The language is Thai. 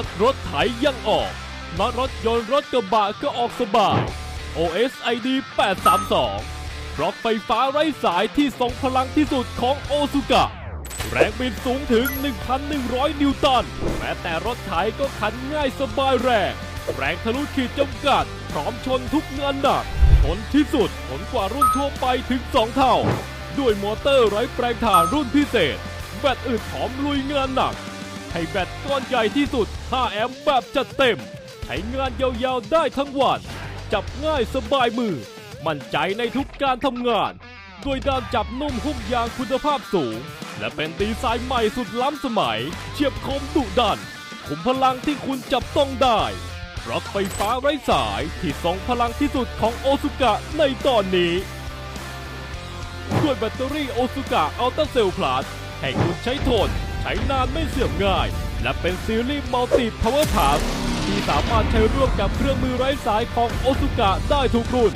็อตรถไถยังออกน็อตรถยนต์รถกระบะก็ออกสบาย OS ID 832บล็อกไฟฟ้าไร้สายที่ทรงพลังที่สุดของโอซุกะ แรงบิดสูงถึง 1,100 นิวตัน แม้แต่รถไถก็ขันง่ายสบายแรง แรงทะลุขีดจำกัด พร้อมชนทุกงานหนักทนที่สุดทนกว่ารุ่นทั่วไปถึง 2 เท่า ด้วยมอเตอร์ไร้แปลงถ่านรุ่นพิเศษ แบตอึดพร้อมลุยงานหนัก ให้แบตก้อนใหญ่ที่สุด 5 แอมป์แบบจัดเต็ม ใช้งานยาวๆได้ทั้งวัน จับง่ายสบายมือ มั่นใจในทุกการทำงาน โดยด้านจับนุ่มหุ้มยางคุณภาพสูง และเป็นดีไซน์ใหม่สุดล้ำสมัย เฉียบคมดุดัน ขุมพลังที่คุณจับต้องได้รถไฟฟ้าไร้สายที่ทรงพลังที่สุดของโอซุกะในตอนนี้ด้วยแบตเตอรี่โอซุกะอัลต้าเซลพลัสให้คุณใช้ทน ใช้นานไม่เสื่อมง่าย และเป็นซีรีส์มัลติพาวเวอร์พาที่สามารถใช้ร่วมกับเครื่องมือไร้สายของโอซุกะได้ทุกรุ่น